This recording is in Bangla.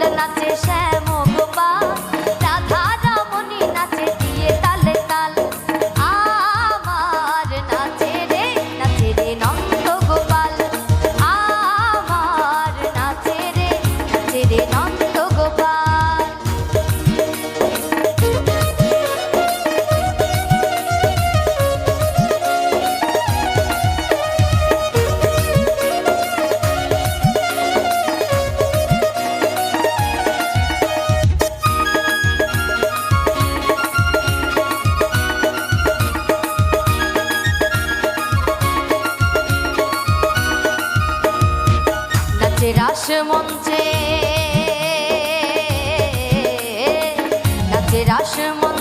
Nothing. not সে রাস মঞ্চে। নাচে রাস মঞ্চে।